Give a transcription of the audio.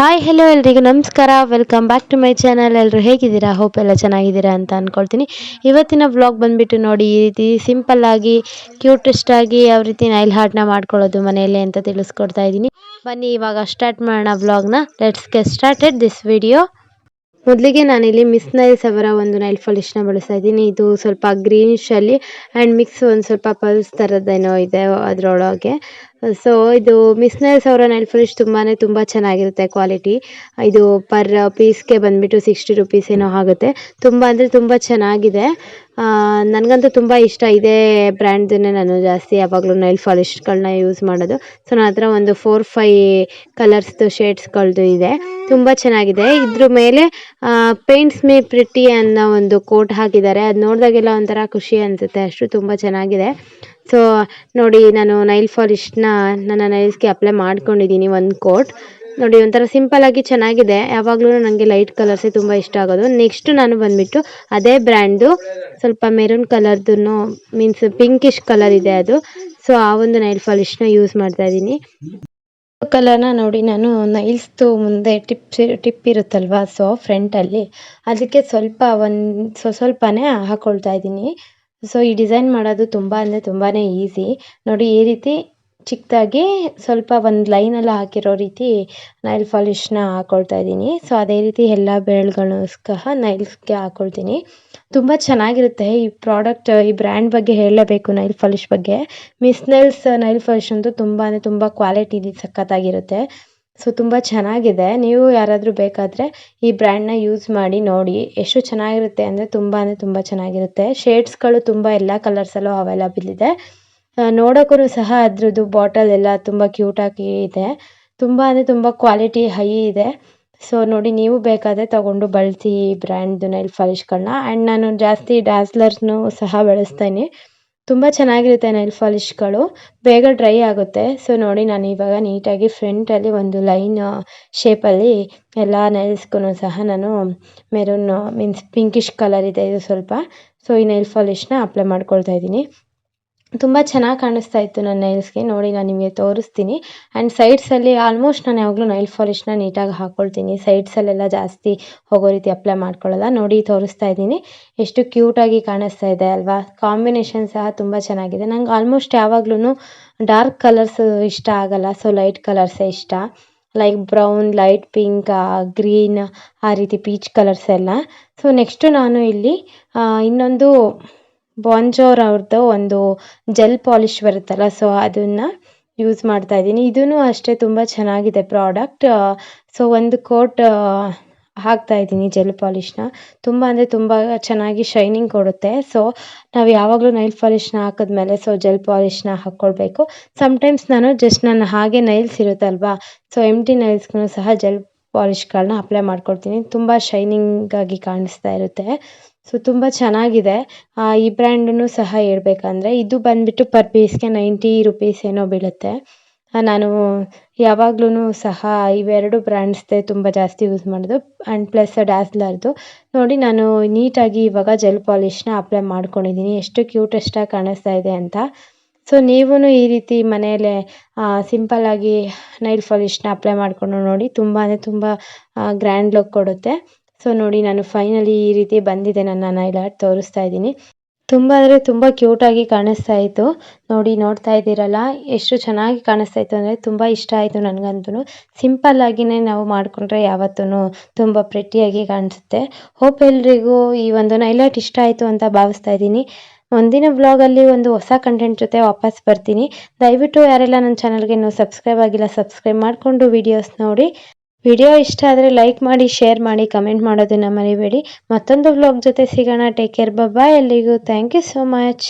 Hi hello ಎಲ್ರಿಗೂ ನಮಸ್ಕಾರ. Welcome back to my channel ಎಲ್ಲರೂ ಹೇಗಿದ್ದೀರಾ? ಹೋಪ್ ಎಲ್ಲ ಚೆನ್ನಾಗಿದ್ದೀರಾ ಅಂತ ಅಂದ್ಕೊಳ್ತೀನಿ ಇವತ್ತಿನ ವ್ಲಾಗ್ ಬಂದುಬಿಟ್ಟು ನೋಡಿ, ಈ ರೀತಿ ಸಿಂಪಲ್ ಆಗಿ ಕ್ಯೂಟೆಸ್ಟ್ ಆಗಿ ಯಾವ ರೀತಿ ನೈಲ್ ಹಾರ್ಟ್ನ ಮಾಡ್ಕೊಳ್ಳೋದು ಮನೆಯಲ್ಲೇ ಅಂತ ತಿಳಿಸ್ಕೊಡ್ತಾ ಇದ್ದೀನಿ. ಬನ್ನಿ, ಇವಾಗ ಸ್ಟಾರ್ಟ್ ಮಾಡೋಣ ವ್ಲಾಗ್ನ let's get started this video ಮೊದಲಿಗೆ ನಾನಿಲ್ಲಿ ಮಿಸ್ ನೈಲ್ಸ್ ಅವರ ಒಂದು ನೈಲ್ ಪಾಲಿಶ್ನ ಬಳಸ್ತಾ ಇದ್ದೀನಿ. ಇದು ಸ್ವಲ್ಪ ಗ್ರೀನ್ಶಲ್ಲಿ ಆ್ಯಂಡ್ ಮಿಕ್ಸ್ ಒಂದು ಸ್ವಲ್ಪ ಪಲ್ಸ್ ಥರದ್ದೇನೋ ಇದೆ ಅದರೊಳಗೆ. ಸೊ ಇದು ಮಿಸ್ ನೈಲ್ಸ್ ಅವರ ನೈಲ್ ಪಾಲಿಶ್ ತುಂಬಾ ತುಂಬ ಚೆನ್ನಾಗಿರುತ್ತೆ ಕ್ವಾಲಿಟಿ ಇದು ಪರ್ ಪೀಸ್ಗೆ ಬಂದ್ಬಿಟ್ಟು ಸಿಕ್ಸ್ಟಿ ರುಪೀಸ್ ಏನೋ ಆಗುತ್ತೆ. ತುಂಬ ಅಂದರೆ ತುಂಬ ಚೆನ್ನಾಗಿದೆ. ನನಗಂತೂ ತುಂಬ ಇಷ್ಟ ಇದೇ ಬ್ರ್ಯಾಂಡ್ದನ್ನೇ ನಾನು ಜಾಸ್ತಿ ಯಾವಾಗಲೂ ನೈಲ್ ಫಾಲಿಶ್ಗಳನ್ನ ಯೂಸ್ ಮಾಡೋದು. ಸೊ ನನ್ನ ಹತ್ರ ಒಂದು ಫೋರ್ ಫೈ ಕಲರ್ಸ್ದು ಶೇಡ್ಸ್ಗಳದ್ದು ಇದೆ. ತುಂಬ ಚೆನ್ನಾಗಿದೆ. ಇದ್ರ ಮೇಲೆ ಪೇಂಟ್ಸ್ ಮೇ ಪ್ರಿಟಿ ಅನ್ನೋ ಒಂದು ಕೋಟ್ ಹಾಕಿದ್ದಾರೆ. ಅದು ನೋಡಿದಾಗೆಲ್ಲ ಒಂಥರ ಖುಷಿ ಅನಿಸುತ್ತೆ. ಅಷ್ಟು ತುಂಬ ಚೆನ್ನಾಗಿದೆ. ಸೊ ನೋಡಿ ನಾನು ನೈಲ್ ಫಾಲಿಶ್ನ ನನ್ನ ನೈಲ್ಸ್ಗೆ ಅಪ್ಲೈ ಮಾಡ್ಕೊಂಡಿದ್ದೀನಿ ಒಂದು ಕೋಟ್ ನೋಡಿ ಒಂಥರ ಸಿಂಪಲ್ ಆಗಿ ಚೆನ್ನಾಗಿದೆ. ಯಾವಾಗಲೂ ನನಗೆ ಲೈಟ್ ಕಲರ್ಸೇ ತುಂಬ ಇಷ್ಟ ಆಗೋದು. ನೆಕ್ಸ್ಟ್ ನಾನು ಬಂದ್ಬಿಟ್ಟು ಅದೇ ಬ್ರ್ಯಾಂಡು ಸ್ವಲ್ಪ ಮೆರೂನ್ ಕಲರ್ದು ಮೀನ್ಸ್ ಪಿಂಕಿಶ್ ಕಲರ್ ಇದೆ ಅದು. ಸೊ ಆ ಒಂದು ನೈಲ್ ಫಾಲಿಶ್ನ ಯೂಸ್ ಮಾಡ್ತಾ ಇದ್ದೀನಿ. ಕಲರ್ನ ನೋಡಿ ನಾನು ನೈಲ್ಸ್ದು ಮುಂದೆ ಟಿಪ್ ಟಿಪ್ ಇರುತ್ತಲ್ವಾ ಸೊ ಫ್ರಂಟಲ್ಲಿ ಅದಕ್ಕೆ ಸ್ವಲ್ಪ ಒಂದು ಸ್ವ ಸ್ವಲ್ಪನೇ ಹಾಕೊಳ್ತಾ ಇದ್ದೀನಿ. ಸೊ ಈ ಡಿಸೈನ್ ಮಾಡೋದು ತುಂಬ ಅಂದರೆ ತುಂಬಾ ಈಸಿ ನೋಡಿ, ಈ ರೀತಿ ಚಿಕ್ಕದಾಗಿ ಸ್ವಲ್ಪ ಒಂದು ಲೈನೆಲ್ಲ ಹಾಕಿರೋ ರೀತಿ ನೈಲ್ ಫಾಲಿಶ್ನ ಹಾಕ್ಕೊಳ್ತಾ ಇದ್ದೀನಿ. ಸೊ ಅದೇ ರೀತಿ ಎಲ್ಲ ಬೆರಳುಗಳು ಸಹ ನೈಲ್ಸ್ಗೆ ಹಾಕ್ಕೊಳ್ತೀನಿ ತುಂಬ ಚೆನ್ನಾಗಿರುತ್ತೆ ಈ ಪ್ರಾಡಕ್ಟ್ ಈ ಬ್ರ್ಯಾಂಡ್ ಬಗ್ಗೆ ಹೇಳಲೇಬೇಕು ನೈಲ್ ಪಾಲಿಶ್ ಬಗ್ಗೆ. ಮಿಸ್ ನೈಲ್ಸ್ ನೈಲ್ ಪಾಲಿಶ್ ಅಂತೂ ತುಂಬ ಅಂದರೆ ತುಂಬ ಕ್ವಾಲಿಟಿ ಸಖತ್ತಾಗಿರುತ್ತೆ. ಸೊ ತುಂಬ ಚೆನ್ನಾಗಿದೆ. ನೀವು ಯಾರಾದರೂ ಬೇಕಾದರೆ ಈ ಬ್ರ್ಯಾಂಡ್ನ ಯೂಸ್ ಮಾಡಿ ನೋಡಿ, ಎಷ್ಟು ಚೆನ್ನಾಗಿರುತ್ತೆ ಅಂದರೆ ತುಂಬ ಅಂದರೆ ತುಂಬ ಚೆನ್ನಾಗಿರುತ್ತೆ. ಶೇಡ್ಸ್ಗಳು ತುಂಬ ಎಲ್ಲ ಕಲರ್ಸಲ್ಲೂ ಅವೈಲಬಲ್ ಇದೆ. ನೋಡೋಕ್ಕೂ ಸಹ ಅದರದ್ದು ಬಾಟಲ್ ಎಲ್ಲ ತುಂಬ ಕ್ಯೂಟಾಗಿ ಇದೆ. ತುಂಬ ಅಂದರೆ ತುಂಬ ಕ್ವಾಲಿಟಿ ಹೈ ಇದೆ. ಸೊ ನೋಡಿ, ನೀವು ಬೇಕಾದರೆ ತಗೊಂಡು ಬಳಸಿ ಈ ಬ್ರ್ಯಾಂಡ್ದು ನೈಲ್ ಪಾಲಿಶ್ಗಳನ್ನ ಆ್ಯಂಡ್ ನಾನು ಜಾಸ್ತಿ ಡಾಸ್ಲರ್ಸ್ನು ಸಹ ಬಳಸ್ತೀನಿ. ತುಂಬ ಚೆನ್ನಾಗಿರುತ್ತೆ ನೈಲ್ ಪಾಲಿಶ್ಗಳು ಬೇಗ ಡ್ರೈ ಆಗುತ್ತೆ. ಸೊ ನೋಡಿ ನಾನು ಇವಾಗ ನೀಟಾಗಿ ಫ್ರಂಟಲ್ಲಿ ಒಂದು ಲೈನ್ ಶೇಪಲ್ಲಿ ಎಲ್ಲ ನೈಲ್ಸ್ಗೂ ಸಹ ನಾನು ಮೆರೂನ್ ಮೀನ್ಸ್ ಪಿಂಕಿಶ್ ಕಲರ್ ಇದೆ ಇದು ಸ್ವಲ್ಪ. ಸೊ ಈ ನೈಲ್ ಪಾಲಿಶ್ನ ಅಪ್ಲೈ ಮಾಡ್ಕೊಳ್ತಾ ಇದ್ದೀನಿ. ತುಂಬ ಚೆನ್ನಾಗಿ ಕಾಣಿಸ್ತಾ ಇತ್ತು ನನ್ನ ನೈಲ್ಸ್ಗೆ ನೋಡಿ, ನಾನು ನಿಮಗೆ ತೋರಿಸ್ತೀನಿ. ಆ್ಯಂಡ್ ಸೈಡ್ಸಲ್ಲಿ ಆಲ್ಮೋಸ್ಟ್ ನಾನು ಯಾವಾಗಲೂ ನೈಲ್ ಫಾಲಿಶ್ನ ನೀಟಾಗಿ ಹಾಕ್ಕೊಳ್ತೀನಿ ಸೈಡ್ಸಲ್ಲೆಲ್ಲ ಜಾಸ್ತಿ ಹೋಗೋ ರೀತಿ ಅಪ್ಲೈ ಮಾಡ್ಕೊಳ್ಳಲ್ಲ. ನೋಡಿ, ತೋರಿಸ್ತಾ ಇದ್ದೀನಿ. ಎಷ್ಟು ಕ್ಯೂಟಾಗಿ ಕಾಣಿಸ್ತಾ ಇದೆ ಅಲ್ವಾ? ಕಾಂಬಿನೇಷನ್ ಸಹ ತುಂಬ ಚೆನ್ನಾಗಿದೆ. ನಂಗೆ ಆಲ್ಮೋಸ್ಟ್ ಯಾವಾಗ್ಲೂ ಡಾರ್ಕ್ ಕಲರ್ಸ್ ಇಷ್ಟ ಆಗಲ್ಲ. ಸೊ ಲೈಟ್ ಕಲರ್ಸೇ ಇಷ್ಟ. Like brown light pink green ಆ ರೀತಿ ಪೀಚ್ ಕಲರ್ಸ್ ಎಲ್ಲ. ಸೊ ನೆಕ್ಸ್ಟು ನಾನು ಇಲ್ಲಿ ಇನ್ನೊಂದು ಬಾಂಜೋರ್ ಅವ್ರದ್ದು ಒಂದು ಜೆಲ್ ಪಾಲಿಶ್ ಬರುತ್ತಲ್ಲ ಸೊ ಅದನ್ನು ಯೂಸ್ ಮಾಡ್ತಾ ಇದ್ದೀನಿ. ಇದೂ ಅಷ್ಟೇ ತುಂಬ ಚೆನ್ನಾಗಿದೆ ಪ್ರಾಡಕ್ಟ್ ಸೊ ಒಂದು ಕೋಟ್ ಹಾಕ್ತಾ ಇದ್ದೀನಿ ಜೆಲ್ ಪಾಲಿಶ್ನ ತುಂಬ ಅಂದರೆ ತುಂಬ ಚೆನ್ನಾಗಿ ಶೈನಿಂಗ್ ಕೊಡುತ್ತೆ. ಸೊ ನಾವು ಯಾವಾಗಲೂ ನೈಲ್ ಪಾಲಿಶ್ನ ಹಾಕಿದ್ಮೇಲೆ ಸೊ ಜೆಲ್ ಪಾಲಿಶ್ನ ಹಾಕ್ಕೊಳ್ಬೇಕು ಸಮ್ಟೈಮ್ಸ್ ನಾನು ಜಸ್ಟ್ ನನ್ನ ಹಾಗೆ ನೈಲ್ಸ್ ಇರುತ್ತಲ್ವಾ ಸೊ ಎಂ ಟಿ ನೈಲ್ಸ್ಗೂ ಸಹ ಜೆಲ್ ಪಾಲಿಶ್ಗಳನ್ನ ಅಪ್ಲೈ ಮಾಡ್ಕೊಳ್ತೀನಿ. ತುಂಬ ಶೈನಿಂಗಾಗಿ ಕಾಣಿಸ್ತಾ ಇರುತ್ತೆ. ಸೊ ತುಂಬ ಚೆನ್ನಾಗಿದೆ. ಈ ಬ್ರ್ಯಾಂಡನ್ನು ಸಹ ಹೇಳ್ಬೇಕಂದ್ರೆ, ಇದು ಬಂದ್ಬಿಟ್ಟು ಪರ್ ಪೀಸ್ಗೆ ನೈಂಟಿ ರುಪೀಸ್ ಏನೋ ಬೀಳುತ್ತೆ. ನಾನು ಯಾವಾಗ್ಲೂ ಸಹ ಇವೆರಡು ಬ್ರ್ಯಾಂಡ್ಸ್ದೇ ತುಂಬ ಜಾಸ್ತಿ ಯೂಸ್ ಮಾಡೋದು. ಆ್ಯಂಡ್ ಪ್ಲಸ್ ಡ್ಯಾಸ್ಲರ್ದು ನೋಡಿ, ನಾನು ನೀಟಾಗಿ ಇವಾಗ ಜೆಲ್ ಪಾಲಿಷ್ನ ಅಪ್ಲೈ ಮಾಡ್ಕೊಂಡಿದ್ದೀನಿ. ಎಷ್ಟು ಕ್ಯೂಟೆಸ್ಟಾಗಿ ಕಾಣಿಸ್ತಾ ಇದೆ ಅಂತ. ಸೊ ನೀವೂ ಈ ರೀತಿ ಮನೆಯಲ್ಲೇ ಸಿಂಪಲ್ಲಾಗಿ ನೈಲ್ ಪಾಲಿಷ್ನ ಅಪ್ಲೈ ಮಾಡಿಕೊಂಡು ನೋಡಿ. ತುಂಬ ಅಂದರೆ ತುಂಬ ಗ್ರ್ಯಾಂಡ್ ಲುಕ್ ಕೊಡುತ್ತೆ. ಸೊ ನೋಡಿ, ನಾನು ಫೈನಲಿ ಈ ರೀತಿ ಬಂದಿದೆ ನನ್ನ ನೈಲ್ ಆರ್ಟ್ ತೋರಿಸ್ತಾ ಇದ್ದೀನಿ. ತುಂಬ ಅಂದರೆ ತುಂಬ ಕ್ಯೂಟಾಗಿ ಕಾಣಿಸ್ತಾ ಇತ್ತು. ನೋಡಿ, ನೋಡ್ತಾ ಇದ್ದೀರಲ್ಲ, ಎಷ್ಟು ಚೆನ್ನಾಗಿ ಕಾಣಿಸ್ತಾ ಇತ್ತು ಅಂದರೆ ತುಂಬ ಇಷ್ಟ ಆಯಿತು ನನಗಂತೂ. ಸಿಂಪಲ್ ಆಗಿನೇ ನಾವು ಮಾಡಿಕೊಂಡ್ರೆ ಯಾವತ್ತೂ ತುಂಬ ಪ್ರೆಟ್ಟಿಯಾಗಿ ಕಾಣಿಸುತ್ತೆ. ಹೋಪ್ ಎಲ್ರಿಗೂ ಈ ಒಂದು ನೈಲ್ ಆರ್ಟ್ ಇಷ್ಟ ಆಯಿತು ಅಂತ ಭಾವಿಸ್ತಾ ಇದ್ದೀನಿ. ಮುಂದಿನ ವ್ಲಾಗಲ್ಲಿ ಒಂದು ಹೊಸ ಕಂಟೆಂಟ್ ಜೊತೆ ವಾಪಸ್ ಬರ್ತೀನಿ. ದಯವಿಟ್ಟು ಯಾರೆಲ್ಲ ನನ್ನ ಚಾನಲ್ಗೆ ಇನ್ನೂ ಸಬ್ಸ್ಕ್ರೈಬ್ ಆಗಿಲ್ಲ ಸಬ್ಸ್ಕ್ರೈಬ್ ಮಾಡಿಕೊಂಡು ವೀಡಿಯೋಸ್ ನೋಡಿ. ವಿಡಿಯೋ ಇಷ್ಟ ಆದರೆ ಲೈಕ್ ಮಾಡಿ ಶೇರ್ ಮಾಡಿ ಕಮೆಂಟ್ ಮಾಡೋದನ್ನ ಮರಿಬೇಡಿ. ಮತ್ತೊಂದು ವ್ಲಾಗ್ ಜೊತೆ ಸಿಗೋಣ. ಟೇಕ್ ಕೇರ್ ಬಾಯ್ ಎಲ್ಲಿಗೂ ಥ್ಯಾಂಕ್ ಯು ಸೋ ಮಚ್